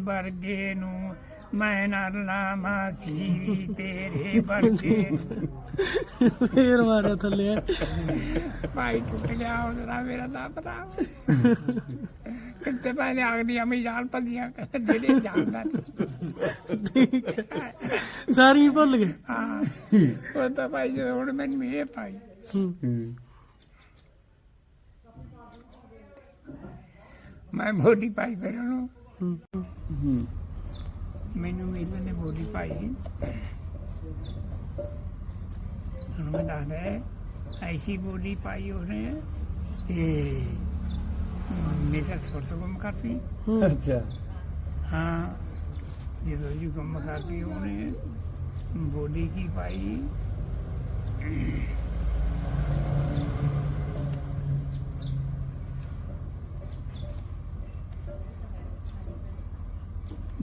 ਵਰਗੇ ਨੂੰ ਮੈਂ ਨਾ ਲਾਵਾਂ ਸੀ ਤੇਰੇ ਵਰਗੇ। ਫੇਰ ਮਾਰਿਆ ਥੱਲੇ। ਭਾਈ ਟੁੱਟ ਗਿਆ ਹੁਣ ਦਾ ਮੇਰਾ ਦਾ ਪਤਾ ਕਿਤੇ ਪਹਿਲੇ ਆਗਦੀਆਂ ਮੈਂ ਜਾਲ ਪੱਦੀਆਂ ਜਿਹੜੇ ਜਾਣਦਾ ਨੀ। ਸਾਰੀ ਭੁੱਲ ਗਏ। ਹਾਂ ਉਹ ਤਾਂ ਭਾਈ ਜਦੋਂ ਹੁਣ ਮੈਨੂੰ ਇਹ ਭਾਈ। ਹੂੰ। ਮੈਂ ਬੋਡੀ ਪਾਈ ਫਿਰ ਉਹਨੂੰ। ਹੂੰ ਮੈਨੂੰ ਮਿਲਣ ਨੇ ਬੋਡੀ ਪਾਈ। ਹੁਣ ਮੈਂ ਦੱਸਦਾ ਹੈ, ਐਸੀ ਬੋਡੀ ਪਾਈ ਉਹਨੇ ਤੇ ਮੇਰਾ ਸਪੋਰਟ ਕੰਮ ਕਰਤੀ। ਅੱਛਾ। ਹਾਂ ਜਦੋਂ ਜੀ ਕੰਮ ਕਰਤੀ ਉਹਨੇ ਬੋਡੀ ਕੀ ਪਾਈ?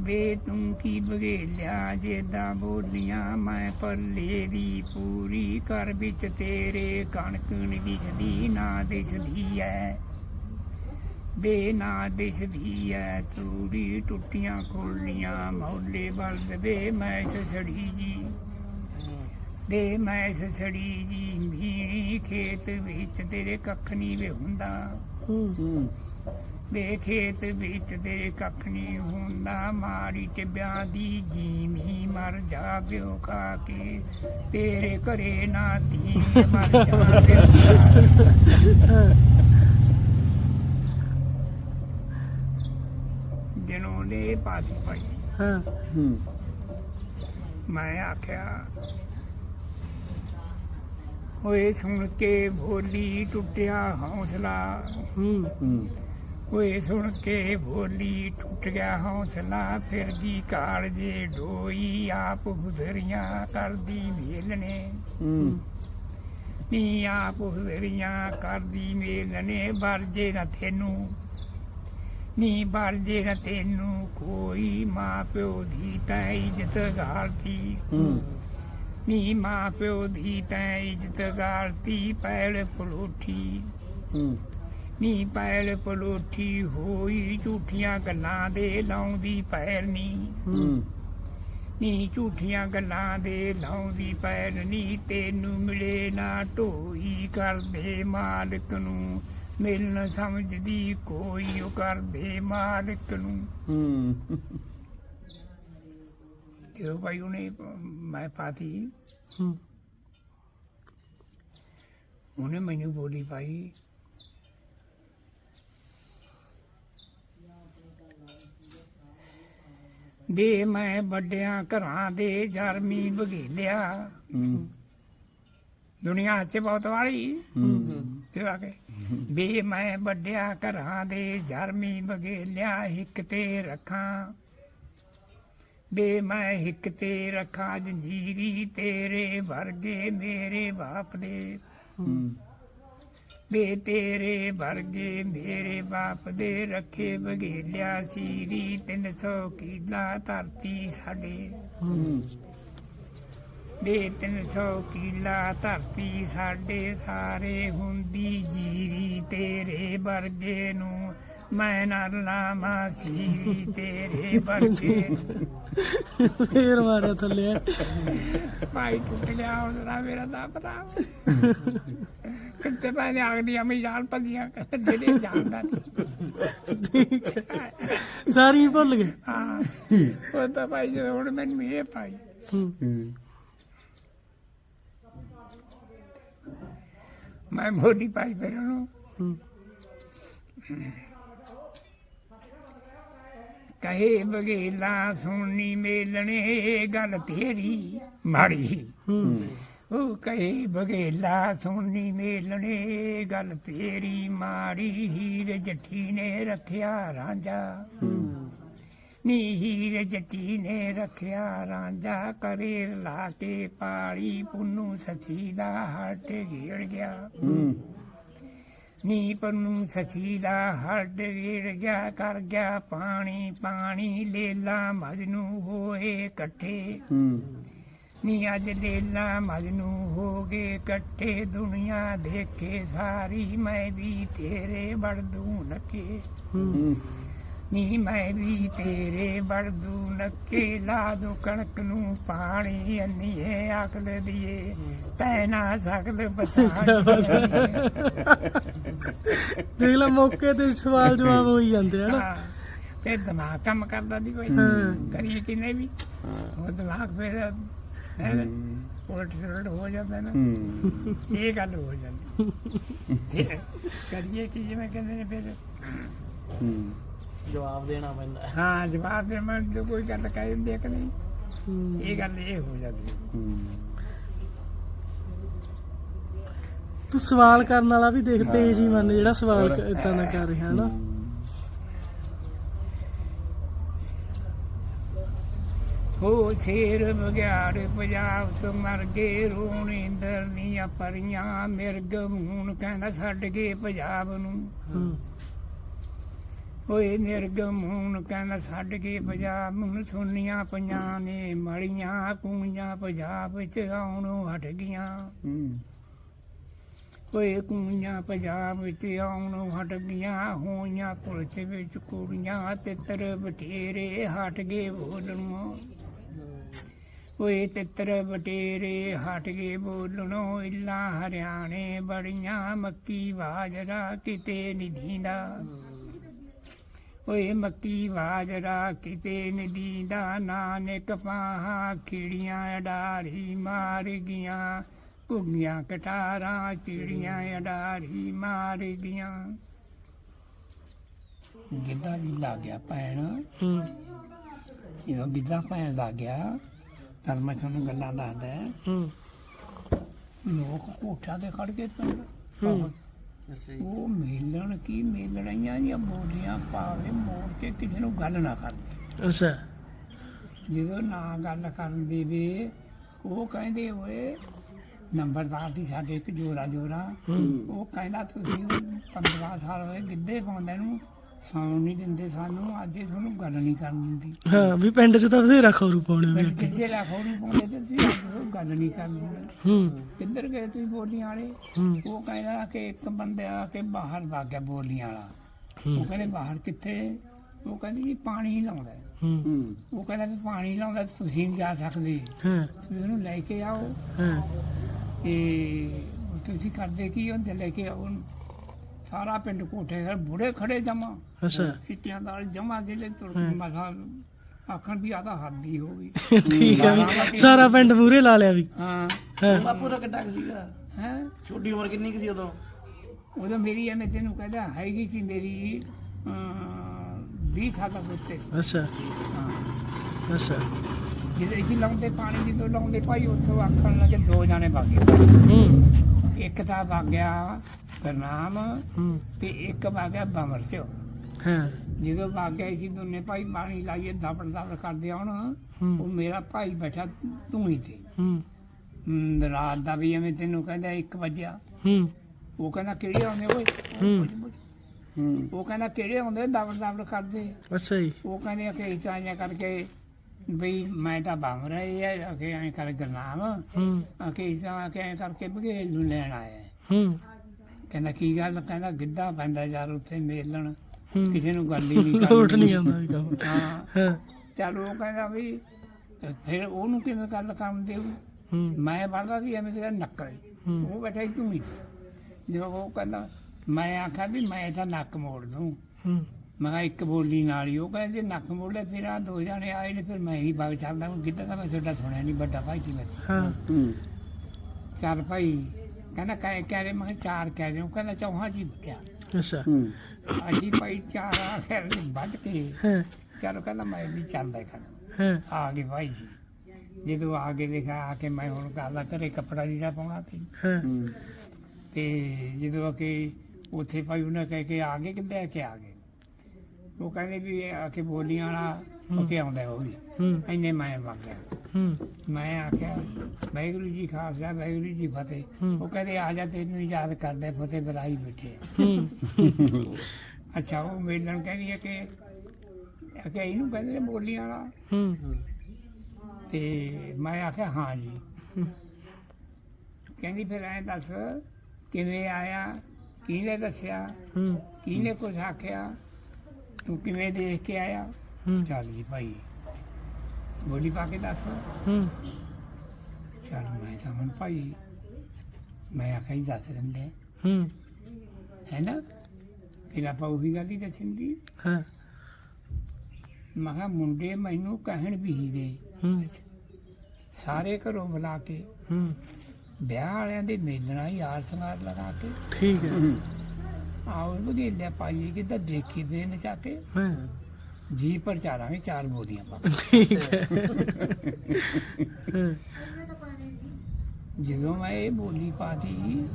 ਵੇ ਤੂੰ ਕੀ ਬਗੇਲਿਆ ਜੇਦਾ ਬੋਲੀਆਂ ਮੈਂ ਪੱਲੇ ਦੀ ਪੂਰੀ ਘਰ ਵਿੱਚ ਤੇਰੇ ਕਣਕ ਨੀ ਦਿਸਦੀ, ਨਾ ਦਿਸਦੀ ਐ। ਬੇ, ਨਾ ਦਿਸਦੀ ਐ। ਤੂੜੀ ਟੁੱਟੀਆਂ ਖੋਲੀਆਂ, ਮੌਲੇ ਬਲਦ ਵੇ ਮੈਂ ਸੜੀ ਜੀ। ਵੇ ਮੈਂ ਸੜੀ ਜੀ, ਮੀਣੀ ਖੇਤ ਵਿੱਚ ਤੇਰੇ ਕੱਖ ਨਹੀਂ ਵੇ ਹੁੰਦਾ। ਹੂੰ ਹੂੰ। ਵੇ ਖੇਤ ਵਿੱਚ ਤੇਰੇ ਕੱਖ ਨਹੀਂ ਹੁੰਦਾ। ਮਾੜੀ ਟਿੱਬਿਆਂ ਦੀ ਜੀਮੀ ਮਰ ਜਾਵਿਓ ਖਾ ਕੇ। ਤੇਰੇ ਘਰੇ ਨਾ ਧੀ ਮਰ ਦਿਨੋਂ ਦੇ ਪਾਤੀ ਪਾਈ ਹਾਂ। ਹੂੰ। ਮੈਂ ਆਖਿਆ ਓਏ ਸੁਣ ਕੇ ਭੋਲੀ ਟੁੱਟਿਆ ਹੌਸਲਾ। ਹੂੰ। ਹੂੰ। ਓਏ ਸੁਣ ਕੇ ਭੋਲੀ ਟੁੱਟ ਗਿਆ ਹੌਸਲਾ ਫਿਰ ਦੀ ਕਾਲ ਜੇ ਢੋਈ ਆਪ ਹੁਦਰੀਆਂ ਕਰਦੀ ਮੇਲਨੇ ਹੂੰ। ਨੀ ਆਪ ਹੁਦਰੀਆਂ ਕਰਦੀ ਮੇਲਨੇ ਵਰਜੇ ਨਾ ਤੈਨੂੰ। ਨੀ ਵਰਜੇ ਨਾ ਤੈਨੂੰ ਕੋਈ ਮਾਂ ਪਿਓ ਦੀ ਤੈ ਇੱਜ਼ਤ ਗਾਲਤੀ। ਹੂੰ। ਨੀ ਮਾਂ ਪਿਓ ਦੀ ਤੈ ਇੱਜ਼ਤ ਗਾਲਤੀ ਪੈਲ ਪਲੋਠੀ। ਹੂੰ। ਨੀ ਪੈਲ ਪਲੋਠੀ ਹੋਈ ਝੂਠੀਆਂ ਗੱਲਾਂ ਦੇ ਲਾਉਂਦੀ ਪੈਰ ਨੀ। ਝੂਠੀਆਂ ਗੱਲਾਂ ਦੇ ਲਾਉਂਦੀ ਪੈਰ ਨੀ ਤੈਨੂੰ ਮਿਲੇ ਨਾ ਢੋਈ ਕਰਦੇ ਮਾਲਕ ਨੂੰ। ਮਿਲਣ ਸਮਝਦੀ ਕੋਈ ਉਹ ਕਰਦੇ ਮਾਲਕ ਨੂੰ। ਤੇ ਉਹ ਭਾਈ ਉਹਨੇ ਮੈਂ ਪਾਤੀ? ਉਹਨੇ ਮੈਨੂੰ ਬੋਲੀ ਪਾਈ ਦੇ ਮੈਂ ਵੱਡਿਆਂ ਘਰਾਂ ਦੇ ਜਰਮੀ ਬਗੇਲਿਆ ਦੁਨੀਆ 'ਚ ਬਹੁਤ ਵਾਲੀ। ਤੇ ਆ ਕੇ ਬੇ ਮੈਂ ਵੱਡਿਆਂ ਘਰਾਂ ਦੇ ਜਰਮੀ ਬਗੇਲਿਆ ਹਿੱਕ ਤੇ ਰੱਖਾਂ। ਬੇ ਮੈਂ ਹਿੱਕ ਤੇ ਰੱਖਾਂ ਜੰਜੀਰੀ ਤੇਰੇ ਵਰਗੇ ਮੇਰੇ ਬਾਪ ਦੇ। ਹੂੰ। ਵੇ ਤੇਰੇ ਵਰਗੇ ਮੇਰੇ ਬਾਪ ਦੇ ਰੱਖੇ ਬਗੇਲਿਆ ਸੀਰੀ 300 ਕਿਲਾ ਧਰਤੀ ਸਾਡੇ। ਹੂੰ ਵੇ 300 ਕਿਲਾ ਧਰਤੀ ਸਾਡੇ, ਸਾਰੇ ਹੁੰਦੀ ਜੀਰੀ ਤੇਰੇ ਵਰਗੇ ਨੂੰ। ਮੈਂ ਨਾ ਲਾਵਾਂ ਸੀਰੀ ਤੇਰੇ ਵਰਗੇ। ਨੂੰ। ਫੇਰ ਮਾਰਿਆ ਥੱਲੇ। ਭਾਈ ਟੁੱਟ ਗਿਆ ਹੁਣ ਦਾ ਮੇਰਾ ਦਾ ਪਤਾ। ਕਿਤੇ ਪਹਿਲੇ ਆਗਦੀਆਂ ਮੈਂ ਜਾਲ ਪੱਦੀਆਂ ਜਿਹੜੇ ਜਾਣਦਾ ਨੀ। ਸਾਰੀ ਭੁੱਲ ਗਏ। ਹਾਂ ਉਹ ਤਾਂ ਭਾਈ ਜਦੋਂ ਹੁਣ ਮੈਨੂੰ ਇਹ ਹੂੰ ਮੈਂ ਮੋਢੀ ਪਾਈ ਫਿਰ ਉਹਨੂੰ। ਹੂੰ। ਕਹੇ ਬਗੇਲਾ ਸੁਣਨੀ ਮੇਲਣੇ ਗੱਲ ਤੇਰੀ ਮਾੜੀ। ਉਹ ਕਹੇ ਬਗੇਲਾ ਸੁਣਨੀ ਮੇਲਣੇ ਗੱਲ ਤੇਰੀ ਮਾੜੀ। ਹੀਰ ਜੱਠੀ ਨੇ ਰੱਖਿਆ ਰਾਂਝਾ। ਨੀ ਹੀਰ ਜੱਟੀ ਨੇ ਰੱਖਿਆ ਰਾਂਝਾ। ਕਰੇ ਲਾ ਕੇ ਪਾਲੀ ਪੁੰਨੂ ਸਚੀ ਦਾ ਹੱਟ ਘੇੜ ਗਿਆ। ਹੂੰ ਨੀ ਸਚੀ ਦਾ ਹੱਟ ਘੇੜ ਗਿਆ ਕਰ ਗਿਆ ਪਾਣੀ ਪਾਣੀ ਲੇਲਾ ਮਜਨੂ ਹੋਏ ਇਕੱਠੇ। ਹੂੰ। ਨੀ ਅੱਜ ਲੇਲਾ ਮਜਨੂ ਹੋ ਗਏ ਇਕੱਠੇ ਦੁਨੀਆ ਦੇਖੇ ਸਾਰੀ ਮੈਂ ਵੀ ਤੇਰੇ ਵੜਦੂ ਨਕੇ। ਹੂੰ। ਨੀ ਮੈਂ ਵੀ ਤੇਰੇ ਵਰਦੂ ਨੱਕੇ ਲਾ ਦੋ ਕਣਕ ਨੂੰ ਪਾਣੀ ਅੰਨੀਏ ਅਕਲ ਦੀਏ ਤੈ ਨਾ ਸਕਲ ਬਸਾਣੀ ਦੇਖ ਲੈ ਮੌਕੇ ਤੇ ਸਵਾਲ ਜਵਾਬ ਹੋਈ ਜਾਂਦੇ ਹਨ ਫਿਰ ਦਿਮਾਗ ਕੰਮ ਕਰਦਾ ਦੀ ਕੋਈ। ਕਰੀਏ ਕਿਨੇ ਵੀ। ਉਹ ਦਿਮਾਗ ਫਿਰ ਉਲਟ ਸੁਲਟ ਹੋ ਜਾਂਦਾ ਨਾ। ਇਹ ਗੱਲ ਹੋ ਜਾਂਦੀ। ਕਰੀਏ ਕੀ ਜਿਵੇਂ ਕਹਿੰਦੇ ਨੇ ਫਿਰ। ਹੂੰ। ਜਵਾਬ ਦੇਣਾ ਪੈਂਦਾ ਹਾਂ ਜਵਾਬ ਦੇ ਮੈਂ ਜੋ ਕੋਈ ਗੱਲ ਕਹਿ ਦਿੰਦੇ ਕਿ ਨਹੀਂ। ਇਹ ਗੱਲ ਇਹ ਹੋ ਜਾਂਦੀ ਹੈ। ਤੂੰ ਸਵਾਲ ਕਰਨ ਵਾਲਾ ਵੀ ਦੇਖ ਤੇਜ਼ ਹੀ ਮੰਨ ਜਿਹੜਾ ਸਵਾਲ। ਇਦਾਂ ਦਾ ਕਰ ਰਿਹਾ ਨਾ ਹੋ ਸ਼ੇਰ ਬਗਿਆੜ ਪੰਜਾਬ ਤੋਂ ਮਰ ਗਏ ਰੋਣ ਇੰਦਰ ਪਰੀਆਂ ਮਿਰਗ ਮੂਨ ਕਹਿੰਦਾ ਛੱਡ ਗਏ ਪੰਜਾਬ ਨੂੰ ਓਏ ਮਿਰਗ ਮੂਨ ਕਹਿੰਦਾ ਛੱਡ ਗਏ ਪੰਜਾਬ ਨੂੰ ਸੁਣੀਆਂ ਪਈਆਂ ਨੇ ਮੜੀਆਂ ਕੂੰਜਾਂ ਪੰਜਾਬ ਵਿੱਚ ਆਉਣੋਂ ਹਟ ਗਈਆਂ। ਓਏ ਕੂੰਜਾਂ ਪੰਜਾਬ ਵਿੱਚ ਆਉਣੋਂ ਹਟ ਗਈਆਂ ਹੋਈਆਂ ਪੁਲਿਸ ਵਿੱਚ ਕੁੜੀਆਂ ਤਿੱਤਰ ਬਟੇਰੇ ਹਟ ਗਏ ਬੋਲਣੋਂ ਓਏ ਤਿੱਤਰ ਬਟੇਰੇ ਹਟ ਗਏ ਬੋਲਣੋਂ ਇੱਲਾ ਹਰਿਆਣੇ ਬੜੀਆਂ ਮੱਕੀ ਬਾਜਰਾ ਕਿਤੇ ਨਹੀਂ ਦੀਂਦਾ। ਓਏ ਮੱਕੀ ਬਾਜਰਾ ਕਿਤੇ ਨਹੀਂ ਦੀਂਦਾ ਨਾਨਕ ਪਾਹਾਂ ਖਿੜੀਆਂ ਅਡਾਰੀ ਮਾਰ ਗਈਆਂ। ਘੁੱਗੀਆਂ ਕਟਾਰਾਂ ਚਿੜੀਆਂ ਅਡਾਰੀ ਮਾਰ ਗਈਆਂ। ਗਿੱਧਾ ਜੀ ਲੱਗ ਗਿਆ ਪੈਣ ਹੂੰ। ਜਦੋਂ ਗਿੱਧਾ ਪੈਣ ਲੱਗ ਗਿਆ ਤਾਂ ਮੈਂ ਤੁਹਾਨੂੰ ਗੱਲਾਂ ਦੱਸਦਾ। ਹੂੰ। ਲੋਕ ਕੋਠਾ ਤੇ ਖੜ ਕੇ ਪਿੰਡ ਉਹ ਮੇਲਣ ਕੀ ਮੇਲਣੀਆਂ ਜਾਂ ਬੋਲੀਆਂ ਪਾਵੇ ਮੋੜ ਕੇ ਕਿਸੇ ਨੂੰ ਗੱਲ ਨਾ ਕਰਨ। ਅੱਛਾ। ਜਦੋਂ ਨਾ ਗੱਲ ਕਰਨ ਦੇਵੇ ਉਹ ਕਹਿੰਦੇ ਓਏ ਨੰਬਰਦਾਰ ਦੀ ਸਾਡੇ ਇੱਕ ਜੋਰਾ ਜੋਰਾ ਉਹ ਕਹਿੰਦਾ ਤੁਸੀਂ 15 ਸਾਲ ਹੋਏ ਗਿੱਧੇ ਪਾਉਂਦੇ ਨੂੰ ਸੌਣ ਨਹੀਂ ਦਿੰਦੇ ਸਾਨੂੰ ਅੱਜ ਇਹ ਤੁਹਾਨੂੰ ਗੱਲ ਨਹੀਂ ਕਰਨ ਦਿੰਦੀ। ਹਾਂ ਵੀ ਪਿੰਡ 'ਚ ਤਾਂ ਬਥੇਰਾ ਖੌਰੂ ਪਾਉਣੇ ਵੀ ਅੱਗੇ ਕਿੱਥੇ ਲੱਖੋਂ ਨੂੰ ਪਾਉਂਦੇ ਤੇ ਤੁਸੀਂ ਅੱਜ ਤੁਹਾਨੂੰ ਗੱਲ ਨਹੀਂ ਕਰਨ ਦਿੰਦੇ। ਹੂੰ। ਕਿੱਧਰ ਗਏ ਤੁਸੀਂ ਬੋਲੀਆਂ ਵਾਲੇ? ਹੂੰ। ਉਹ ਕਹਿੰਦਾ ਕਿ ਇੱਕ ਬੰਦੇ ਆ ਕੇ ਬਾਹਰ ਵਗ ਗਿਆ ਬੋਲੀਆਂ ਵਾਲਾ। ਉਹ ਕਹਿੰਦੇ ਬਾਹਰ ਕਿੱਥੇ? ਉਹ ਕਹਿੰਦੀ ਜੀ ਪਾਣੀ ਲਾਉਂਦਾ ਹੈ। ਹੂੰ ਹੂੰ। ਉਹ ਕਹਿੰਦਾ ਵੀ ਪਾਣੀ ਲਾਉਂਦਾ ਤੁਸੀਂ ਨਹੀਂ ਜਾ ਸਕਦੇ। ਹਾਂ। ਤੁਸੀਂ ਉਹਨੂੰ ਲੈ ਕੇ ਆਓ। ਹਾਂ। ਤੇ ਤੁਸੀਂ ਕਰਦੇ ਕੀ ਹੁੰਦੇ ਲੈ ਕੇ ਆਓ। ਉਹਨੂੰ। ਸਾਰਾ ਪਿੰਡ ਕੋਠੇ ਤੇ ਬੁੜੇ ਖੜੇ ਜਮਾ। ਅੱਛਾ। ਸਿੱਟਿਆਂ ਦਾ ਜਮਾ ਜਿਹੜੇ ਤੁਰ ਹਾਂ। ਮਸਾ ਆਖਣ ਵੀ ਆਦਾ ਹੱਦੀ ਹੋ ਗਈ। ਠੀਕ ਆ ਵੀ ਸਾਰਾ ਪਿੰਡ ਪੂਰੇ ਲਾ ਲਿਆ ਵੀ। ਹਾਂ। ਹਾਂ। ਬਾਪੂ ਦਾ ਕਿੱਡਾ ਕੁ ਸੀਗਾ? ਹੈ? ਛੋਟੀ ਉਮਰ ਕਿੰਨੀ ਕੁ ਸੀ ਉਦੋਂ? ਉਦੋਂ ਮੇਰੀ ਐਵੇਂ ਤੈਨੂੰ ਕਹਿੰਦਾ ਹੈਗੀ ਸੀ ਮੇਰੀ ਅਮ, 20 ਸਾਲ ਦਾ ਉੱਤੇ। ਅੱਛਾ। ਹਾਂ। ਅੱਛਾ। ਇੱਥੇ ਲਾਉਂਦੇ ਪਾਣੀ ਜਦੋਂ ਲਾਉਂਦੇ ਭਾਈ ਉੱਥੋਂ ਆਖਣ ਲੱਗੇ ਦੋ ਜਾਣੇ ਵਗ ਗਏ। ਹੂੰ। ਇੱਕ ਤਾਂ ਵਗ ਗਿਆ ਹੂੰ। ਤੇ ਇੱਕ ਵਗ ਗਿਆ ਬਮਰ ਸਿਓ ਹਾਂ। ਜਦੋਂ ਵਗ ਗਏ ਸੀ ਦੋਨੇ ਭਾਈ ਪਾਣੀ ਲਾਈਏ ਦਬੜ ਦਬੜ ਕਰਦੇ ਆਉਣ ਉਹ ਮੇਰਾ ਭਾਈ ਬੈਠਾ ਹੀ ਤੇ। ਹੂੰ। ਰਾਤ ਦਾ ਵੀ ਐਵੇਂ ਤੈਨੂੰ ਕਹਿੰਦਾ 1 ਵਜਿਆ। ਹੂੰ। ਉਹ ਕਹਿੰਦਾ ਕਿਹੜੇ ਆਉਂਦੇ ਓਏ? ਹੂੰ। ਉਹ ਕਹਿੰਦਾ ਕਿਹੜੇ ਆਉਂਦੇ? ਦਬੜ ਦਬੜ ਕਰਦੇ। ਅੱਛਾ ਜੀ। ਉਹ ਕਹਿੰਦੇ ਕਿ ਇਸ ਤਰ੍ਹਾਂ ਕਰਕੇ ਬਈ ਮੈਂ ਤਾਂ ਬੰਮ ਰਹੀ ਹੈ ਕਿ ਐਂ ਕਰ ਗਰਨਾਮ। ਹੂੰ। ਕਿ ਇਸ ਤਰ੍ਹਾਂ ਕਿ ਐਂ ਕਰਕੇ ਬਘੇਲ ਨੂੰ ਲੈਣ ਆਇਆ। ਹੈ। ਕਹਿੰਦਾ ਕੀ ਗੱਲ? ਕਹਿੰਦਾ ਗਿੱਧਾ ਪੈਂਦਾ ਯਾਰ ਉੱਥੇ ਮੇਲਣ। ਕਿਸੇ ਨੂੰ ਗੱਲ ਹੀ ਨਹੀਂ ਲੋਟ ਨਹੀਂ ਆਉਂਦਾ ਵੀ ਕੰਮ। ਹਾਂ। ਚਲ ਉਹ ਕਹਿੰਦਾ ਵੀ ਤੇ ਫਿਰ ਉਹਨੂੰ ਕਿਵੇਂ ਗੱਲ ਕਰਨ ਦੇਉ ਮੈਂ ਬਣਦਾ ਸੀ ਐਵੇਂ ਤੇਰਾ ਨੱਕਲ ਉਹ ਬੈਠਾ ਹੀ ਤੂੰ। ਹੀ ਜਦੋਂ ਉਹ ਕਹਿੰਦਾ ਮੈਂ ਆਖਿਆ ਵੀ ਮੈਂ ਤਾਂ ਨੱਕ ਮੋੜ ਦੂੰ। ਮੈਂ ਕਿਹਾ ਇੱਕ ਬੋਲੀ ਨਾਲ ਹੀ। ਉਹ ਕਹਿੰਦੇ ਨੱਕ ਮੋੜੇ ਫਿਰ ਆ ਦੋ ਜਾਣੇ ਆਏ ਨੇ ਫਿਰ ਮੈਂ ਹੀ ਬਾਗ ਚੱਲਦਾ। ਹੁਣ ਕਿੱਦਾਂ ਦਾ ਮੈਂ ਤੁਹਾਡਾ ਸੁਣਿਆ ਨਹੀਂ ਵੱਡਾ ਭਾਈ ਸੀ ਮੇਰੇ। ਹਾਂ। ਹੂੰ। ਚਾਰ ਭਾਈ ਕਹਿੰਦਾ ਕਹਿ ਕਹਿ ਰਹੇ ਮੈਂ ਕਿਹਾ ਚਾਰ ਕਹਿ ਰਹੇ ਉਹ ਕਹਿੰਦਾ ਚੌਹਾਂ ਜੀ ਬੁੱਢਿਆ ਅੱਛਾ। ਹੂੰ। ਅਸੀਂ ਭਾਈ ਚਾਰ ਆ ਫਿਰ ਵੱਢ ਕੇ ਹਾਂ। ਚਲੋ ਕਹਿੰਦਾ ਮੈਂ ਵੀ ਚੱਲਦਾ ਕਰ ਹਾਂ। ਆ ਗਏ ਭਾਈ ਜੀ। ਜਦੋਂ ਆ ਕੇ ਦੇਖਿਆ ਆ ਕੇ ਮੈਂ ਹੁਣ ਕਰਦਾ ਘਰੇ ਕੱਪੜਾ ਜਿਹੜਾ ਪਾਉਣਾ ਸੀ ਹਾਂ। ਹੂੰ। ਤੇ ਜਦੋਂ ਕਿ ਉੱਥੇ ਭਾਈ ਉਹਨੇ ਕਹਿ ਕੇ ਆ ਗਏ ਕਿੱਦਾਂ ਕਿ ਆ ਗਏ। ਉਹ ਕਹਿੰਦੇ ਵੀ ਇਹ ਆ ਕੇ ਬੋਲੀਆਂ ਵਾਲਾ ਉਹ ਕਿ ਆਉਂਦਾ ਉਹ ਵੀ। ਹੂੰ। ਇੰਨੇ ਮੈਂ ਮੰਗ ਗਿਆ ਹੂੰ। ਮੈਂ ਆਖਿਆ ਵਾਹਿਗੁਰੂ ਜੀ ਖਾਲਸਾ ਵਾਹਿਗੁਰੂ ਜੀ ਫਤਿਹ। ਉਹ ਕਹਿੰਦੇ ਆ ਜਾ ਤੈਨੂੰ ਯਾਦ ਕਰਦੇ ਫਤਿਹ ਬੁਲਾਈ ਬੈਠੇ। ਹੂੰ। ਅੱਛਾ ਉਹ ਮੇਲਣ ਕਹਿੰਦੀ ਹੈ ਕਿ ਕਿ ਇਹਨੂੰ ਕਹਿੰਦੇ ਨੇ ਬੋਲੀਆਂ ਵਾਲਾ। ਹੂੰ। ਤੇ ਮੈਂ ਆਖਿਆ ਹਾਂ ਜੀ। ਕਹਿੰਦੀ ਫਿਰ ਐਂ ਦੱਸ ਕਿਵੇਂ ਆਇਆ ਕਿਹਨੇ ਦੱਸਿਆ ਹੂੰ। ਕਿਹਨੇ ਕੁਝ ਆਖਿਆ ਤੂੰ ਕਿਵੇਂ ਦੇਖ ਕੇ ਆਇਆ? ਚੱਲ ਜੀ ਭਾਈ। ਬੋਲੀ ਪਾ ਕੇ ਦੱਸ। ਹੂੰ। ਚੱਲ ਮੈਂ ਤਾਂ ਹੁਣ ਭਾਈ ਮੈਂ ਆਖਿਆ ਹੀ ਦੱਸ ਦਿੰਦੇ ਹੂੰ। ਹੈ ਨਾ? ਫਿਰ ਆਪਾਂ ਉਹੀ ਗੱਲ ਹੀ ਦੱਸਣੀ ਹਾਂ। ਮੈਂ ਕਿਹਾ ਮੁੰਡੇ ਮੈਨੂੰ ਕਹਿਣ ਵੀ ਦੇ। ਹੂੰ। ਸਾਰੇ ਘਰੋਂ ਬੁਲਾ ਕੇ ਹੂੰ। ਵਿਆਹ ਵਾਲਿਆਂ ਦੇ ਮੇਲਣਾ ਯਾਰ ਸੰਗਾਰ ਲਗਾ ਕੇ। ਠੀਕ ਹੈ। ਆਓ ਬਗੇਲੇ ਪਾਈਏ ਕਿੱਦਾਂ ਦੇਖੀ ਦੇ ਨਚਾ ਕੇ। ਹਾਂ। ਜੀ ਪਰ ਚਾਰਾਂਗੇ ਚਾਰ ਬੋਲੀਆਂ ਪਾ ਕੇ। ਠੀਕ ਹੈ। ਹਾਂ ਜਦੋਂ ਮੈਂ ਇਹ ਬੋਲੀ ਪਾਤੀ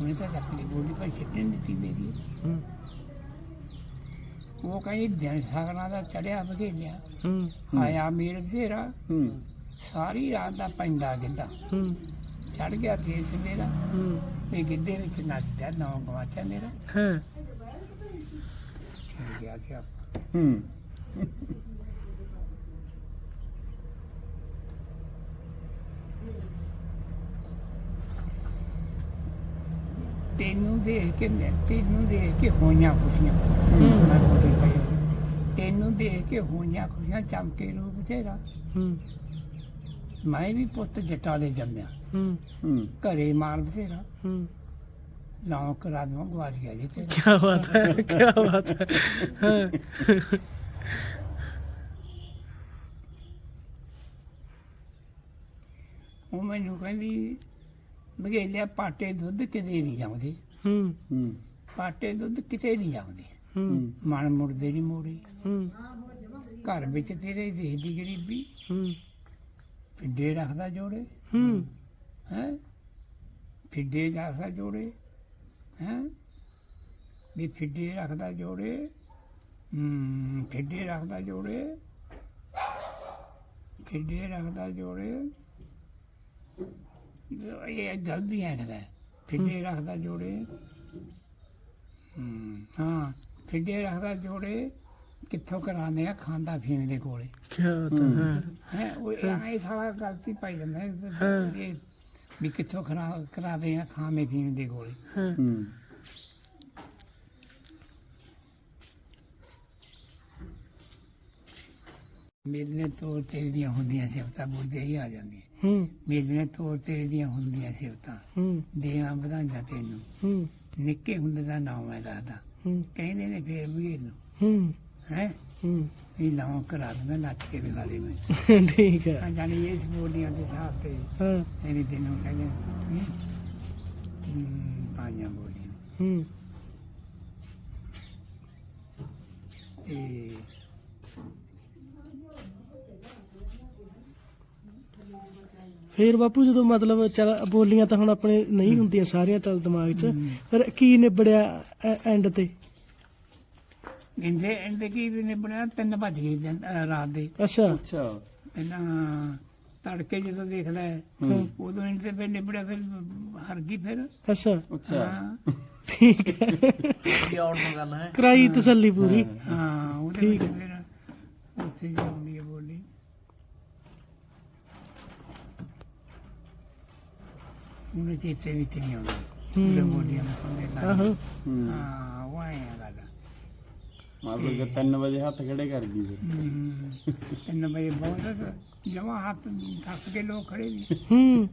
ਉਹਨੇ ਤਾਂ ਆਪਣੀ ਬੋਲੀ ਪਰ ਛੱਡਣ ਦਿੱਤੀ ਮੇਰੀ। ਹੂੰ। ਉਹ ਕਹਿੰਦੀ ਦਿਨ ਸਗਣਾ ਦਾ ਚੜਿਆ ਬਗੇਲਿਆ ਹੂੰ। ਆਇਆ ਮੇਰ ਬਥੇਰਾ। ਹੂੰ। ਸਾਰੀ ਰਾਤ ਦਾ ਪੈਂਦਾ ਗਿੱਧਾ ਹੂੰ। ਚੜ ਗਿਆ ਦੇਸ ਮੇਰਾ। ਹੂੰ। ਇਹ ਗਿੱਧੇ ਵਿੱਚ ਨੱਚਦਾ ਨੌ ਗਵਾਚਾ ਮੇਰਾ। ਹਾਂ। ਛਿੜ ਗਿਆ ਸੀ ਆਪਾਂ ਹੂੰ। ਤੈਨੂੰ ਦੇਖ ਕੇ ਮੈਂ ਤੈਨੂੰ ਦੇਖ ਕੇ ਹੋਈਆਂ ਖੁਸ਼ੀਆਂ। ਹੂੰ। ਮੈਂ ਬੋਲੀ ਪਈ ਤੈਨੂੰ ਦੇਖ ਕੇ ਹੋਈਆਂ ਖੁਸ਼ੀਆਂ ਚਮਕੇ ਰੂਪ ਤੇਰਾ। ਹੂੰ। ਮੈਂ ਵੀ ਪੁੱਤ ਜੱਟਾਂ ਦੇ ਜੰਮਿਆ। ਹੂੰ। ਹੂੰ ਘਰੇ ਮਾਲ ਬਥੇਰਾ। ਹੂੰ। ਦਵਾਂ ਗਵਾਚ ਗਿਆ ਜੀ ਤੇਰਾ ਕੀ ਬਾਤ ਹੈ ਕੀ ਬਾਤ ਹੈ। ਹਾਂ। ਉਹ ਮੈਨੂੰ ਕਹਿੰਦੀ ਬਗੇਲਿਆ ਪਾਟੇ ਦੁੱਧ ਕਿਤੇ ਨਹੀਂ ਜਾਂਦੇ ਹੂੰ। ਹੂੰ। ਪਾਟੇ ਦੁੱਧ ਕਿਤੇ ਨਹੀਂ ਜਾਂਦੇ ਹੂੰ। ਮਨ ਮੁੜਦੇ ਨਹੀਂ ਮੋੜੀ। ਹੂੰ। ਘਰ ਵਿੱਚ ਤੇਰੇ ਦੇਖਦੀ ਗਰੀਬੀ। ਹੂੰ। ਫਿੱਡੇ ਰੱਖਦਾ ਜੋੜੇ। ਹੂੰ। ਹੈ? ਫਿੱਡੇ ਰੱਖਦਾ ਜੋੜੇ। ਹੈ? ਵੀ ਫਿੱਡੇ ਰੱਖਦਾ ਜੋੜੇ ਹੂੰ ਫਿੱਡੇ ਰੱਖਦਾ ਜੋੜੇ ਫਿੱਡੇ ਰੱਖਦਾ ਜੋੜੇ। ਇਹ ਗੱਲ ਵੀ ਹੈ ਕਦਾ ਫਿੱਡੇ ਰੱਖਦਾ ਜੋੜੇ। ਹੂੰ ਹਾਂ ਫਿੱਡੇ ਰੱਖਦਾ ਜੋੜੇ ਕਿੱਥੋਂ ਕਰਾਉਂਦੇ ਆ ਖਾਂਦਾ ਫੀਮ ਦੇ ਕੋਲੇ। ਕੀ ਹੈ। ਹਾਂ। ਉਹ ਇਹ ਸਾਰਾ ਗਲਤੀ ਪਾਈ ਜਾਂਦਾ। ਇਹ ਵੀ ਕਿੱਥੋਂ ਕਰਾ ਕਰਾਦੇ ਆ ਖਾਮੇ ਫੀਮ ਦੇ ਕੋਲੇ ਹਾਂ। ਹੂੰ। ਮੇਲੇ ਤੋਰ ਤੇਰੇ ਦੀਆਂ ਹੁੰਦੀਆਂ ਸਿਫਤਾਂ ਬੁੱਧੇ ਹੀ ਆ ਜਾਂਦੀਆਂ। ਹੂੰ। ਮੇਲੇ ਤੋਰ ਤੇਰੇ ਦੀਆਂ ਹੁੰਦੀਆਂ ਸਿਫਤਾਂ। ਹੂੰ। ਦੇਵਾਂ ਵਧਾਈਆਂ ਤੈਨੂੰ। ਹੂੰ। ਨਿੱਕੇ ਹੁੰਦੇ ਦਾ ਨਾਮ ਹੈ ਦੱਸਦਾ। ਹੂੰ। ਕਹਿੰਦੇ ਨੇ ਫੇਰ ਵੀ ਇਹਨੂੰ। ਹੂੰ। ਹੈ? ਹੂੰ ਵੀ ਨਾਮ ਕਰਾ ਦੂੰਗਾ ਨੱਚ ਕੇ ਦਿਖਾ ਦੇ ਮੈਂ ਠੀਕ ਹੈ ਹਾਂ ਜਾਨੀ ਇਸ ਬੋਲੀਆਂ ਦੇ ਹਿਸਾਬ ਤੇ ਹਾਂ। ਇਹਨੇ ਤੈਨੂੰ ਕਹਿੰਦੇ ਹੂੰ, ਹੂੰ, ਪਾਈਆਂ ਬੋਲੀਆਂ। ਹੂੰ। ਤੇ ਫੇਰ ਬਾਪੂ ਜਦੋਂ ਮਤਲਬ ਚਲ ਬੋਲੀਆਂ ਤਾਂ ਹੁਣ ਆਪਣੇ ਨਹੀਂ ਹੁੰਦੀਆਂ ਸਾਰੀਆਂ ਚੱਲ ਦਿਮਾਗ 'ਚ ਫਿਰ ਕੀ ਨਿਬੜਿਆ ਐਂਡ ਤੇ? ਇੰਦੇ ਇੰਦੇ ਕੀ ਵੀ ਨੇ ਬਣਿਆ ਤਿੰਨ ਵੱਜ ਗਏ ਦਿਨ- ਅਹ ਰਾਤ ਦੇ। ਅੱਛਾ। ਅੱਛਾ। ਪਹਿਲਾਂ ਤੜਕੇ ਜਦੋਂ ਦੇਖਦਾ ਹੈ ਉਦੋਂ ਇੰਦੇ ਫਿਰ ਨਿਬੜਿਆ ਫਿਰ ਹਰ ਗਈ ਫਿਰ। ਅੱਛਾ। ਅੱਛਾ। ਹਾਂ। ਠੀਕ ਹੈ। ਕੀ ਆਉਣ ਨੂੰ ਗੱਲ ਹੈ। ਕਰਾਈ ਤਸੱਲੀ ਪੂਰੀ। ਹਾਂ। ਉਹਦੇ ਠੀਕ ਵਿੱਚ ਫਿਰ ਉੱਥੇ ਜਾਂਦੀ ਹੈ ਬੋਲੀ। ਉਹਨੂੰ ਚੇਤੇ ਵਿੱਚ ਨਹੀਂ ਆਉਂਦੀ। ਉਹਦੇ ਬੋਲੀਆਂ ਨੂੰ ਸੁਣਦੇ ਲੱਗ ਆਹੋ। ਹੂੰ ਹਾਂ ਉਹ ਆਏ ਆ ਗੱਲ। ਮਤਲਬ ਕਿ 3 ਵਜੇ ਹੱਥ ਖੜੇ ਕਰ ਗਈ ਫਿਰ। ਹੂੰ। ਤਿੰਨ ਵਜੇ ਬਹੁਤ ਜਮਾ ਹੱਥ ਥੱਕ ਕੇ ਲੋਕ ਖੜੇ ਨੇ ਹੂੰ।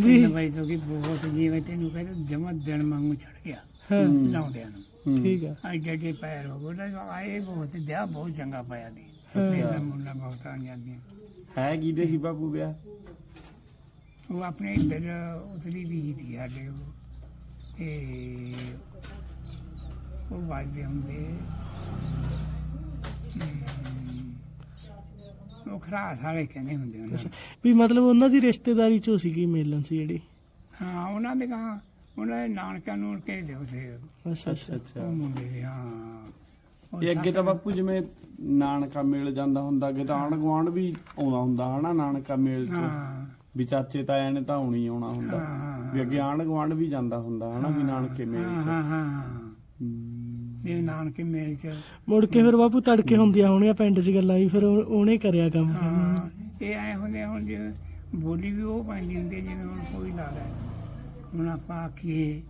ਵੀ ਤਿੰਨ ਵਜੇ ਤੋਂ ਕੀ ਬਹੁਤ ਜਿਵੇਂ ਤੈਨੂੰ ਕਹਿੰਦੇ ਜਮਾ ਦਿਨ ਵਾਂਗੂ ਛੜ ਗਿਆ ਹਾਂ। ਲਾਉਂਦਿਆਂ ਨੂੰ। ਠੀਕ ਹੈ ਐਡੇ ਐਡੇ ਪੈਰ ਹੋ ਗਏ ਨੂੰ ਆਏ ਬਹੁਤ ਵਿਆਹ ਬਹੁਤ ਚੰਗਾ ਪਾਇਆ ਦੀ। ਮੇਰਾ ਮੁੰਡਾ ਬਹੁਤ ਆ ਜਾਂਦੀਆਂ ਹੈ ਕਿਹਦੇ ਸੀ ਬਾਪੂ ਵਿਆਹ? ਉਹ ਆਪਣੇ ਇੱਧਰ ਉਤਲੀ ਵੀ ਸੀ ਸਾਡੇ ਉਹ। ਤੇ ਉਹ ਵਾਜਦੇ ਹੁੰਦੇ ਉਹ ਖਰਾਸ ਵਾਲੇ ਕਹਿੰਦੇ ਹੁੰਦੇ ਉਹਨਾਂ ਨੂੰ। ਵੀ ਮਤਲਬ ਉਹਨਾਂ ਦੀ ਰਿਸ਼ਤੇਦਾਰੀ ਚੋਂ ਸੀਗੀ ਮੇਲਨ ਸੀ ਜਿਹੜੀ? ਹਾਂ ਉਹਨਾਂ ਦੇ ਕਹਾ ਉਹਨਾਂ ਦੇ ਨਾਨਕਿਆਂ ਨੂੰ ਕੇ ਦਿਓ ਸੀ ਅੱਛਾ ਅੱਛਾ ਅੱਛਾ। ਉਹ ਮੁੰਡੇ ਦੇ ਹਾਂ। ਉਹ ਇਹ ਅੱਗੇ ਤਾਂ ਬਾਪੂ ਜਿਵੇਂ ਨਾਨਕਾ ਮੇਲ ਜਾਂਦਾ ਹੁੰਦਾ ਅੱਗੇ ਤਾਂ ਆਂਢ ਗੁਆਂਢ ਵੀ ਆਉਂਦਾ ਹੁੰਦਾ ਹਨਾ ਨਾਨਕਾ ਮੇਲ ਚ। ਹਾਂ। ਵੀ ਚਾਚੇ ਤਾਇਆਂ ਨੇ ਤਾਂ ਆਉਣੀ ਆਉਣਾ ਹੁੰਦਾ। ਹਾਂ ਵੀ ਅੱਗੇ ਆਂਢ ਗੁਆਂਢ ਵੀ ਜਾਂਦਾ ਹੁੰਦਾ ਹਨਾ ਵੀ ਨਾਨਕੇ ਮੇਲ ਹਾਂ ਚ ਹਾਂ ਹਾਂ। ਹੂੰ। ਇਹ ਨਾਨਕੇ ਮੇਲ ਚ। ਮੁੜ ਕੇ ਫਿਰ ਬਾਪੂ ਤੜਕੇ ਹੁੰਦੀਆਂ ਹੋਣੀਆਂ ਪਿੰਡ 'ਚ ਗੱਲਾਂ ਵੀ ਫਿਰ ਉਹ- ਉਹਨੇ ਕਰਿਆ ਕੰਮ ਹਾਂ ਇਹ ਆਏ ਹੁੰਦੇ ਹੁਣ ਜਿਵੇਂ ਬੋਲੀ ਵੀ ਉਹ ਪੈਂਦੀ ਹੁੰਦੀ ਹੈ ਜਿਵੇਂ ਹੁਣ ਕੋਈ ਲਾ ਲੈ। ਹੁਣ ਆਪਾਂ ਆਖੀਏ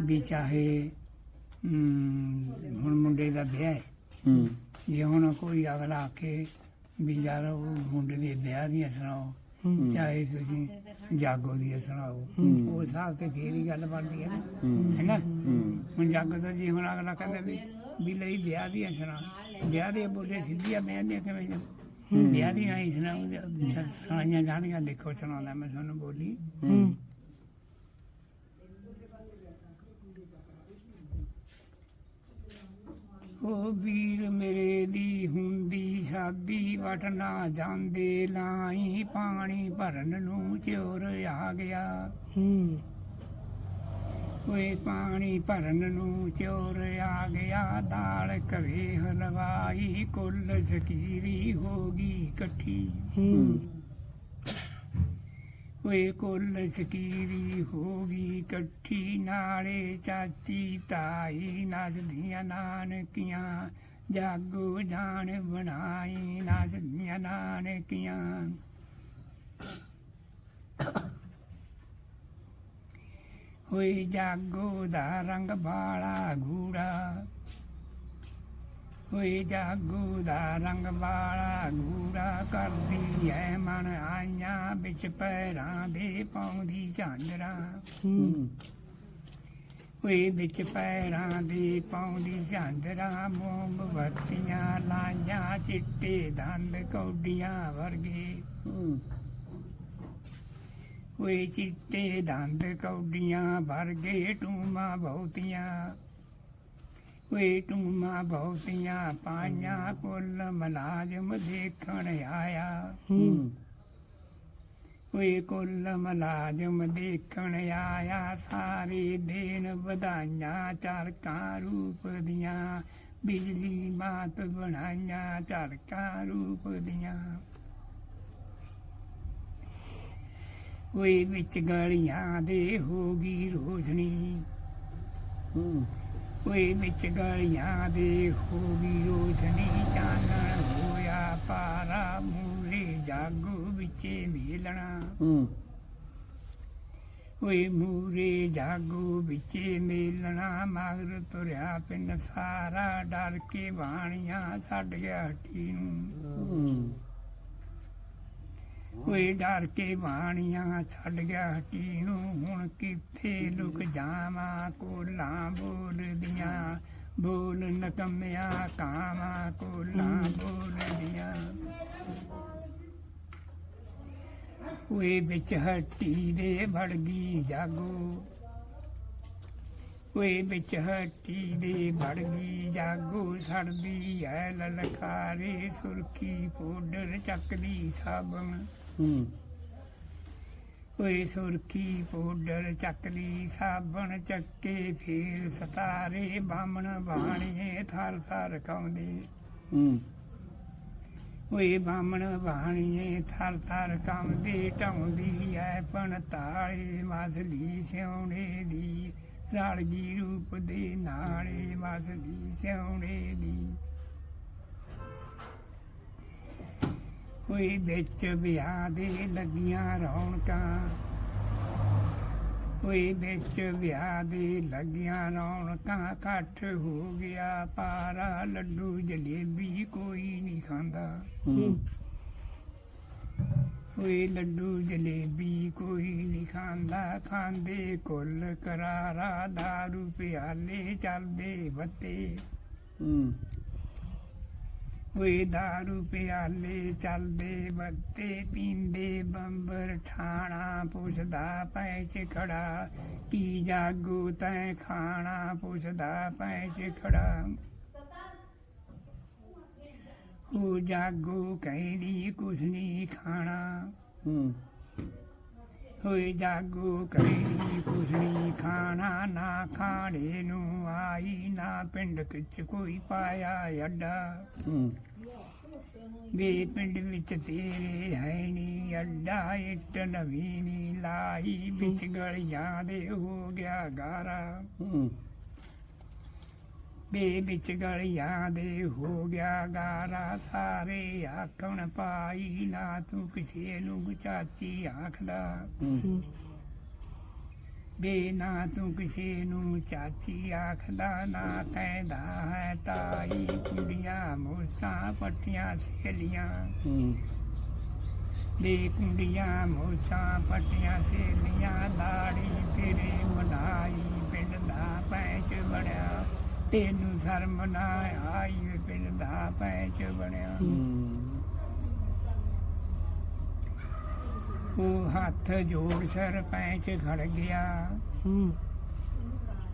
ਵੀ ਚਾਹੇ ਹਮ, ਹੁਣ ਮੁੰਡੇ ਦਾ ਵਿਆਹ ਹੈ। ਹੂੰ ਜੇ ਹੁਣ ਕੋਈ ਅਗਲਾ ਆ ਕੇ ਵੀ ਯਾਰ ਉਹ ਮੁੰਡੇ ਦੇ ਵਿਆਹ ਦੀਆਂ ਸੁਣਾਓ ਚਾਹੇ ਤੁਸੀਂ ਜਾਗੋ ਦੀਆਂ ਸੁਣਾਓ ਉਹ। ਹਿਸਾਬ ਤੇ ਫੇਰ ਹੀ ਗੱਲ ਬਣਦੀ ਹੈ ਨਾ। ਹੁਣ ਜਾਗੋ ਤਾਂ ਜੀ ਹੁਣ ਅਗਲਾ ਕਹਿੰਦਾ ਵੀ ਵੀ ਲਈ ਵਿਆਹ ਦੀਆਂ ਸੁਣਾ। ਵਿਆਹ ਦੇ ਬੋਲੇ ਸਿੱਧੀਆਂ ਮੈਂ ਦੀਆਂ ਕਿਵੇਂ ਵਿਆਹ ਦੀਆਂ ਹੀ ਸੁਣਾਉਂਦੇ ਸੁਣਾਈਆਂ ਜਾਣਗੀਆਂ ਦੇਖੋ ਸੁਣਾਉਂਦਾ ਮੈਂ ਤੁਹਾਨੂੰ ਬੋਲੀ। ਉਹ ਵੀਰ ਮੇਰੇ ਦੀ ਹੁੰਦੀ ਸ਼ਾਦੀ ਵਟਣਾ ਜਾਂਦੇ ਲਾਈ ਪਾਣੀ ਭਰਨ ਨੂੰ ਚੋਰ ਆ ਗਿਆ। ਹੂੰ ਓਏ ਪਾਣੀ ਭਰਨ ਨੂੰ ਚੋਰ ਆ ਗਿਆ, ਦਾਲ ਕਰੇ ਹਲਵਾਈ, ਕੁੱਲ ਸਕੀਰੀ ਹੋ ਗਈ ਇਕੱਠੀ। ਹੂੰ। ਹੋਏ ਕੁੱਲ ਸਕੀਰੀ ਹੋ ਗਈ, ਇਕੱਠੀ ਨਾਲੇ ਚਾਚੀ ਤਾਈ ਨਸਦੀਆਂ ਨਾਨਕੀਆਂ, ਜਾਗੋ ਜਾਣ ਬਣਾਈ ਨੱਚਦੀਆਂ ਨਾਨਕੀਆਂ। ਹੋਈ ਜਾਗੋ ਦਾ ਰੰਗ ਬਾਲਾ ਗੂੜਾ ਹੋਏ ਜਾਗੋ ਦਾ ਰੰਗ ਬਾਲਾ ਗੂੜਾ ਕਰਦੀ ਐ। ਮਨ ਆਈਆਂ ਵਿੱਚ ਪੈਰਾਂ ਦੇ ਪਾਉਂਦੀ ਝਾਂਜਰਾਂ। ਹੋਏ ਵਿੱਚ ਪੈਰਾਂ ਦੇ ਪਾਉਂਦੀ ਝਾਂਜਰਾਂ। ਮੋਮਬੱਤੀਆਂ ਲਾਈਆਂ ਚਿੱਟੇ ਦੰਦ ਕੌਡੀਆਂ ਵਰਗੇ। ਹੂੰ। ਓਏ ਚਿੱਟੇ ਦੰਦ ਕੌਡੀਆਂ ਵਰਗੇ। ਟੂਮਾ ਬਹੁਤੀਆਂ ਓਏ ਟੂਮਾ ਬਹੁਤੀਆਂ ਪਾਈਆਂ ਕੁੱਲ ਮਲਾਜਮ ਦੇਖਣ ਆਇਆ। ਓਏ ਕੁੱਲ ਮਲਾਜਮ ਦੇਖਣ ਆਇਆ ਸਾਰੇ ਦੇਨ ਵਧਾਈਆਂ ਚਰਕਾਂ ਰੂਪ ਦੀਆਂ ਬਿਜਲੀ ਮਾਤ ਬਣਾਈਆਂ ਚਰਕਾਂ ਰੂਪ ਦੀਆਂ। ਓਏ ਵਿੱਚ ਗਲੀਆਂ ਦੇ ਹੋ ਗਈ ਰੋਸ਼ਨੀ। ਹੂੰ। ਓਏ ਵਿੱਚ ਗਲੀਆਂ ਦੇ ਹੋ ਗਈ ਰੋਸ਼ਨੀ ਚਾਨਣ ਹੋਇਆ ਪਾਰਾ ਮੂਲੇ ਜਾਗੋ ਵਿੱਚੇ ਮੇਲਣਾ। ਹੂੰ। ਓਏ ਮੂਰੇ ਜਾਗੋ ਵਿੱਚੇ ਮੇਲਣਾ ਮਗਰ ਤੁਰਿਆ ਪਿੰਡ ਸਾਰਾ ਡਰ ਕੇ ਬਾਣੀਆਂ ਛੱਡ ਗਿਆ ਹੱਟੀ ਨੂੰ। ਹੂੰ ਡਰ ਕੇ ਬਾਣੀਆਂ ਛੱਡ ਗਿਆ ਹਟੀ ਨੂੰ ਹੁਣ ਕਿੱਥੇ ਲੁਕ ਜਾਵਾਂ ਕੋਲਾਂ ਬੋਲਦੀਆਂ ਬੋਲ ਨਕਮਿਆ ਕਾਵਾਂ ਕੋਲਾਂ ਬੋਲਦੀਆਂ ਓਏ ਵਿੱਚ ਹੱਟੀ ਦੇ ਵੜ ਗਈ ਜਾਗੋ। ਓਏ ਵਿੱਚ ਹੱਟੀ ਦੇ ਵੜ ਗਈ ਜਾਗੋ। ਸੜਦੀ ਐ ਲਲਕਾਰੇ ਸੁਰਖੀ ਪੋਡਰ ਚੱਕਦੀ ਸਾਬਣ। ਹੂੰ। ਓਏ ਸੁਰਖੀ ਪੋਡਰ ਚੱਕਲੀ ਸਾਬਣ ਚੱਕੇ ਫੇਰ ਸਤਾਰੇ ਬਾਮਣ ਬਾਣੀਏ ਥਰ ਥਰ ਕਾਉਂਦੇ ਹੂੰ। ਓਏ ਬਾਮਣ ਬਾਣੀਏ ਥਰ ਥਰ ਕਾਉਂਦੇ ਢਾਉਂਦੀ ਐ ਪਣ ਤਾਲੇ ਮਸਲੀ ਸਿਉਣੇ ਦੀ ਰਲਗੀ ਰੂਪ ਦੇ ਨਾਲੇ ਮਸਲੀ ਸਿਉਣੇ ਦੀ। ਓਏ ਵਿੱਚ ਵਿਆਹ ਦੇ ਲੱਗੀਆਂ ਰੌਣਕਾਂ। ਓਏ ਵਿੱਚ ਵਿਆਹ ਦੇ ਲੱਗੀਆਂ ਰੌਣਕਾਂ ਇਕੱਠ ਹੋ ਗਿਆ ਪਾਰਾ ਲੱਡੂ ਜਲੇਬੀ ਕੋਈ ਨਹੀਂ ਖਾਂਦਾ। ਓਏ ਲੱਡੂ ਜਲੇਬੀ ਕੋਈ ਨਹੀਂ ਖਾਂਦਾ। ਖਾਂਦੇ ਕੁੱਲ ਕਰਾਰਾ दारू ਪਿਆਲੇ ਚੱਲਦੇ ਬੱਤੇ ਹੂੰ। ਓਏ दारू ਪਿਆਲੇ ਚੱਲਦੇ ਬੱਤੇ ਪੀਂਦੇ ਬੰਬਰ ਠਾਣਾ ਪੁੱਛਦਾ ਪੈਚ ਖੜਾ ਕੀ ਜਾਗੂ ਤੈਂ ਖਾਣਾ ਪੁੱਛਦਾ ਪੈਚ ਖੜਾ ਉਹ ਜਾਗੂ ਕਹਿੰਦੀ ਕੁਛ ਨਹੀਂ ਖਾਣਾ। ਹੂੰ। ਹੋਏ ਜਾਗੋ ਕਰੀ ਕੁਛ ਨਹੀਂ ਖਾਣਾ ਨਾ ਖਾਣੇ ਨੂੰ ਆਈ ਨਾ ਪਿੰਡ ਵਿੱਚ ਕੋਈ ਪਾਇਆ ਅੱਡਾ। ਹੂੰ। ਵੇ ਪਿੰਡ ਵਿੱਚ ਤੇਰੇ ਹੈ ਨੀ ਅੱਡਾ ਇੱਟ ਨਵੀਂ ਨੀ ਲਾਈ ਵਿੱਚ ਗਲੀਆਂ ਦੇ ਹੋ ਗਿਆ ਗਾਰਾ। ਹੂੰ। ਵੇ ਵਿੱਚ ਗਲੀਆਂ ਦੇ ਹੋ ਗਿਆ ਗਾਰਾ। ਸਾਰੇ ਆਖਣ ਪਾਈ ਨਾ ਤੂੰ ਕਿਸੇ ਨੂੰ ਚਾਚੀ ਆਖਦਾ। ਹੂੰ। ਬੇ ਨਾ ਤੂੰ ਕਿਸੇ ਨੂੰ ਚਾਚੀ ਆਖਦਾ ਨਾ ਕਹਿੰਦਾ ਹੈ ਤਾਈ ਕੁੜੀਆਂ ਮੂਸਾਂ ਪੱਟੀਆਂ ਸੇਲੀਆਂ ਦੇ ਕੁੰਡੀਆਂ ਮੋਚਾਂ ਪੱਟੀਆਂ ਸੇਲੀਆਂ ਲਾੜੀ ਤੇਰੇ ਮਨਾਈ ਪਿੰਡ ਦਾ ਪੈਂਚ ਬਣਿਆ। ਤੈਨੂੰ ਸ਼ਰਮ ਨਾ ਆਈ ਪਿੰਡ ਦਾ ਪੈਂਚ ਬਣਿਆ। ਉਹ ਹੱਥ ਜੋੜ ਸਰਪੰਚ ਖੜ ਗਿਆ। ਹੂੰ।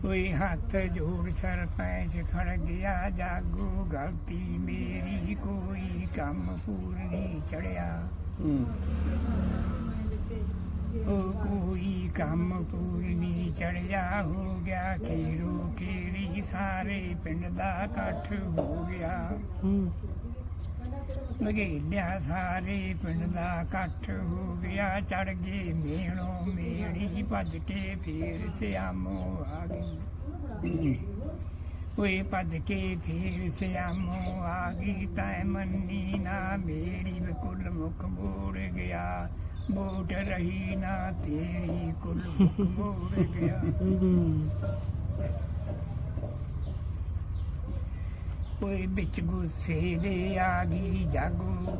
ਕੋਈ ਹੱਥ ਜੋੜ ਸਰਪੰਚ ਖੜ ਗਿਆ। ਜਾਗੋ ਗਲਤੀ ਮੇਰੀ ਕੋਈ ਕੰਮ ਪੂਰਨੀ ਚੜਿਆ। ਹੂੰ। ਉਹ ਕੋਈ ਕੰਮ ਪੂਰਨੀ ਚੜਿਆ। ਹੋ ਗਿਆ ਖੀਰੂ ਖੀਰੀ। ਸਾਰੇ ਪਿੰਡ ਦਾ ਇਕੱਠ ਹੋ ਗਿਆ। ਹੂੰ। ਮਗੇਲਿਆ ਸਾਰੇ ਪਿੰਡ ਦਾ ਇਕੱਠ ਹੋ ਗਿਆ। ਚੜ ਗਏ ਮੇਣੋ ਮੇੜੀ ਭੱਜ ਕੇ ਫੇਰ ਸਿਆਮੋ ਆ ਗਈ। ਓਏ ਭੱਜ ਕੇ ਫੇਰ ਸਿਆਮੋ ਆ ਗਈ ਤੈ ਮੰਨੀ ਨਾ ਮੇਰੀ ਬਕੁਲ ਮੁਖ ਮੋੜ ਗਿਆ। ਮੋਟ ਰਹੀ ਨਾ ਤੇਰੀ ਕੁਲ ਮੁਖ ਮੋੜ ਗਿਆ। ਓਏ ਵਿੱਚ ਗੁੱਸੇ ਦੇ ਆ ਗਈ ਜਾਗੋ।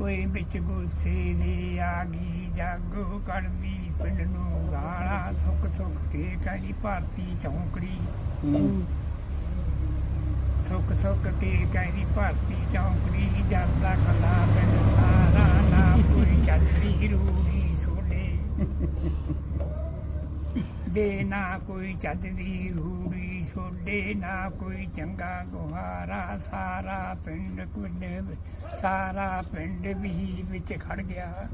ਓਏ ਵਿੱਚ ਗੁੱਸੇ ਦੇ ਆ ਗਈ ਜਾਗੋ। ਕੱਢਦੀ ਪਿੰਡ ਨੂੰ ਗਾਲਾਂ ਥੁੱਕ ਥੁੱਕ ਕੇ ਕਹਿੰਦੀ ਭਾਰਤੀ ਚੌਂਕੜੀ। ਥੁੱਕ ਥੁੱਕ ਕੇ ਕਹਿੰਦੀ ਭਾਰਤੀ ਚੌਂਕੜੀ ਜਾਂਦਾ ਖਲਾ ਪਿੰਡ ਸਾਰਾ ਨਾ ਕੋਈ ਚੱਲਦੀ ਰੂੜੀ ਛੋਲੇ ਦੇ ਨਾ ਕੋਈ ਚੱਜ ਦੀ ਰੂੜੀ ਛੋਡੇ ਨਾ ਕੋਈ ਚੰਗਾ ਗੁਹਾਰਾ ਸਾਰਾ ਪਿੰਡ ਕੁੰਡ ਸਾਰਾ ਪਿੰਡ ਵੀ ਵਿੱਚ ਖੜ ਗਿਆ।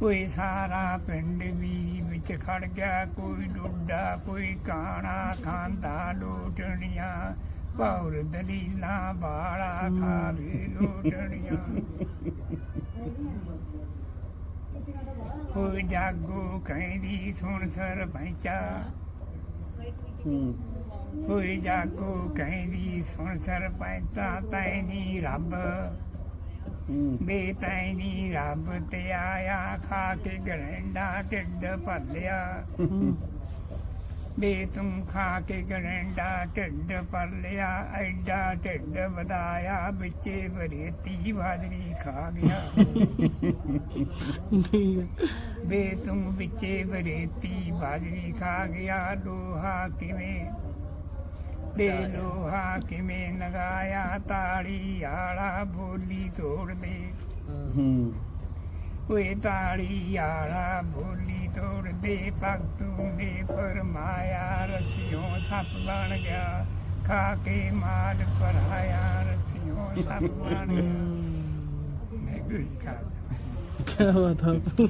ਕੋਈ ਸਾਰਾ ਪਿੰਡ ਵੀ ਵਿੱਚ ਖੜ ਗਿਆ ਕੋਈ ਡੁੱਡਾ ਕੋਈ ਕਾਣਾ ਖਾਂਦਾ ਲੋਟਣੀਆਂ ਪੌਰ ਦਲੀਲਾਂ ਬਾਲਾ ਖਾਵੇ ਲੋਟਣੀਆਂ। ਕੋਈ ਜਾਗੋ ਕਹਿੰਦੀ ਸੁਣ ਸਰਪੰਚਾ। ਹੂੰ। ਜਾਗੋ ਕਹਿੰਦੀ ਸੁਣ ਸਰਪੰਚਾ ਤੈਨੀ ਰੱਬ। ਹੂੰ। ਬੇ ਤੈਨੀ ਰੱਬ ਤੇ ਆਇਆ ਖਾ ਕੇ ਗਰੰਡਾ ਢਿੱਡ ਭਰਲਿਆ ਹੂੰ। ਬੇ ਤੂੰ ਖਾ ਕੇ ਗਰੰਡਾ ਢਿੱਡ ਭਰ ਲਿਆ ਐਡਾ ਢਿੱਡ ਵਧਾਇਆ ਵਿੱਚੇ ਬਰੇਤੀ ਬਾਜਰੀ ਖਾ ਗਿਆ। ਬੇ ਤੂੰ ਵਿੱਚੇ ਬਰੇਤੀ ਬਾਜਰੀ ਖਾ ਗਿਆ ਲੋਹਾ ਕਿਵੇਂ ਬੇ ਲੋਹਾ ਕਿਵੇਂ ਨਗਾਇਆ ਤਾਲੀ ਆਲਾ ਬੋਲੀ ਤੋੜ ਦੇ। ਹੂੰ। ਓਏ ਤਾਲੀ ਆਲਾ ਬੋਲੀ ਤੋੜ ਦੇ ਭਗਤੂ ਨੇ ਫਰਮਾਇਆ ਰਚਿਓ ਸੱਪ ਬਣ ਗਿਆ ਖਾ ਕੇ ਮਾਲ ਪਰਾਇਆ ਰਚਿਓ ਸੱਪ ਬਣ ਗਿਆ। ਮੈਂ ਗੁਰੂ ਕਾ ਕੀ ਬਾਤ ਹੈ